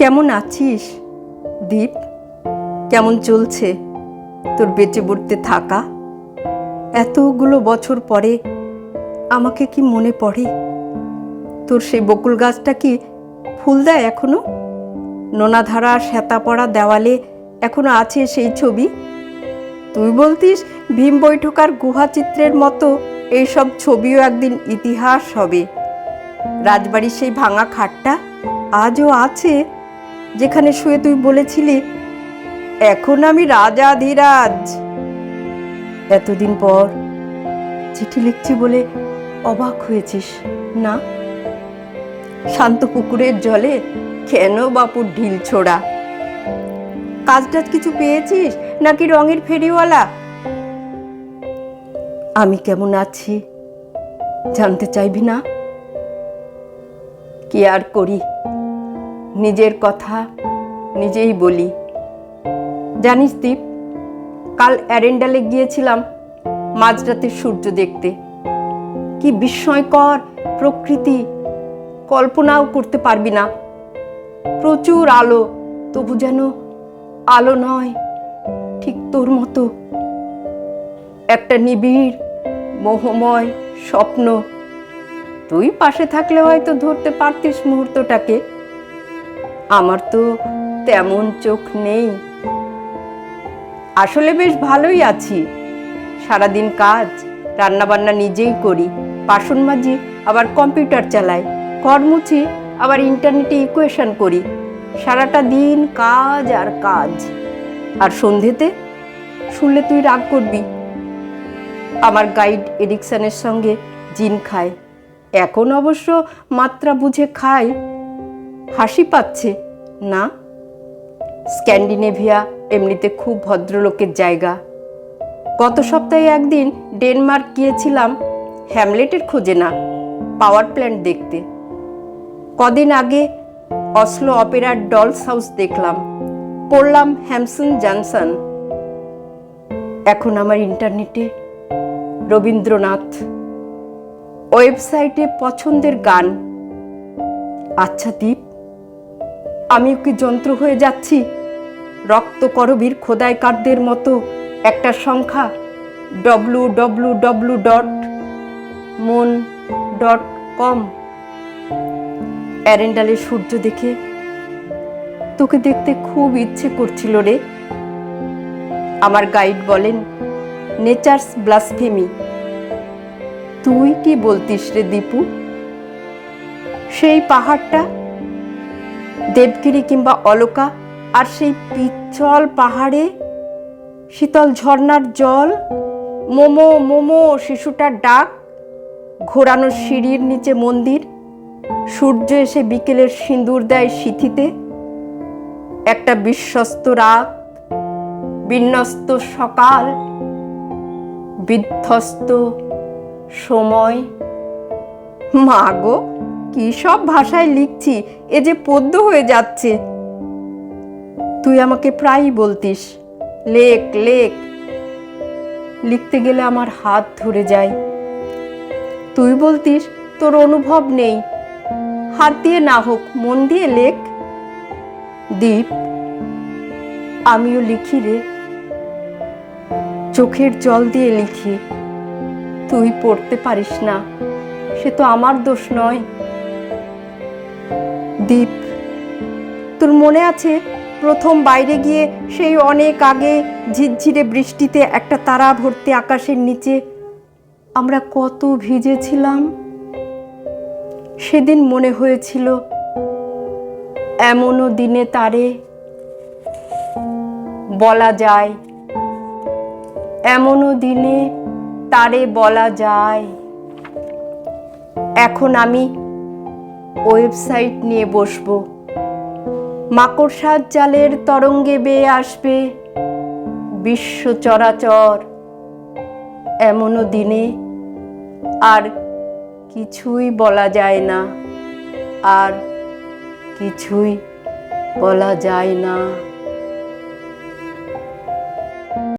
কেমন আছিস? দীপ, কেমন চলছে তোর বেঁচে পড়তে থাকা? এতগুলো বছর পরে আমাকে কি মনে পড়ে? তোর সেই বকুল গাছটা কি ফুল দেয় এখনও? নোনাধারা শ্যাতা পড়া দেওয়ালে এখনও আছে সেই ছবি? তুই বলতিস ভীম বৈঠকার গুহাচিত্রের মতো এইসব ছবিও একদিন ইতিহাস হবে। রাজবাড়ির সেই ভাঙা খাটটা আজও আছে? যেখানে শুয়ে তুই বলেছিলি, এখন আমি রাজা ধীরাজ। এতদিন পর চিঠি লিখছি বলে অবাক হয়েছিস, না? শান্ত পুকুরের জলে কেন বাপুর ঢিল ছোড়া? কাজ টাজ কিছু পেয়েছিস, নাকি রঙের ফেরিওয়ালা? আমি কেমন আছি, জানতে চাইবি না? কি আর করি? নিজের কথা নিজেই বলি। জানিস দীপ, কাল অ্যারেন্ডালে গিয়েছিলাম মাঝরাতে সূর্য দেখতে। কি বিস্ময়কর প্রকৃতি, কল্পনাও করতে পারবি না। প্রচুর আলো, তবু যেন আলো নয়, ঠিক তোর মতো। একটা নিবিড়, মোহময় স্বপ্ন। তুই পাশে থাকলে হয়তো ধরতে পারতিস মুহূর্তটাকে। আমার তো তেমন চোখ নেই। আসলে বেশ ভালোই আছি। সারাদিন কাজ, রান্নাবান্না নিজেই করি, বাসন মাজি, আবার কম্পিউটার চালাই, ঘর আবার ইন্টারনেটে ইকুয়েশন করি। সারাটা দিন কাজ আর কাজ। আর সন্ধেতে শুনলে তুই রাগ করবি। আমার গাইড এডিকশনের সঙ্গে জিন খায়। এখন অবশ্য মাত্রা বুঝে খায়। হাসি পাচ্ছে। না, স্ক্যান্ডিনেভিয়া এমনিতে খুব ভদ্রলোকের জায়গা। গত সপ্তাহে একদিন ডেনমার্ক গিয়েছিলাম, হ্যামলেটের খোঁজে না, পাওয়ার প্ল্যান্ট দেখতে। কদিন আগে অসলো অপেরার ডলস হাউস দেখলাম, পড়লাম হ্যামসন জনসন। এখন আমার ইন্টারনেটে রবীন্দ্রনাথ। ওয়েবসাইটে পছন্দের গান। আচ্ছা দীপ আমিও কি যন্ত্র হয়ে যাচ্ছি? রক্ত করবীর খোদাইকারদের মতো একটা সংখ্যা ডব্লু ডব্লু ডব্লু ডট মন ডট কম অ্যারেন্ডালে সূর্য দেখে তোকে দেখতে খুব ইচ্ছে করছিল রে। আমার গাইড বলেন, নেচার্স ব্লাসফেমি। তুই কি বলতিস রে দীপু? সেই পাহাড়টা দেবগিরি কিংবা অলকা, আর সেই পিচ্ছল পাহাড়ে শীতল ঝর্ণার জল, মোমো মোমো শিশুটার ডাক, ঘোরানো সিঁড়ির নিচে মন্দির, সূর্য এসে বিকেলের সিঁদুর দেয় সিথিতে, একটা বিশ্বস্ত রাত, বিন্যস্ত সকাল, বিধ্বস্ত সময়। মা গো কি সব ভাষায় লিখছি, এ যে পদ্য হয়ে যাচ্ছে। তুই আমাকে প্রায়ই বলতিস, লেখ লেখ। লিখতে গেলে আমার হাত ধরে যায়। তুই বলতিস, তোর অনুভব নেই। হাত দিয়ে না হোক, মন দিয়ে লেখ। দীপ, আমিও লিখি রে। চোখের জল দিয়ে লিখি। তুই পড়তে পারিস না, সে তো আমার দোষ নয়। দীপ তোর মনে আছে প্রথম বাইরে গিয়ে সেই অনেক আগে ঝিরঝিরে বৃষ্টিতে একটা তারা ভর্তি আকাশের নিচে আমরা কত ভিজেছিলাম? সেদিন মনে হয়েছিল এমনও দিনে তারে বলা যায়, এমনও দিনে তারে বলা যায়। এখন আমি ওয়েবসাইট নিয়ে বসব। মাকড়সার জালের তরঙ্গে বেয়ে আসবে বিশ্ব চরাচর। এমনও দিনে আর কিছুই বলা যায় না, আর কিছুই বলা যায় না।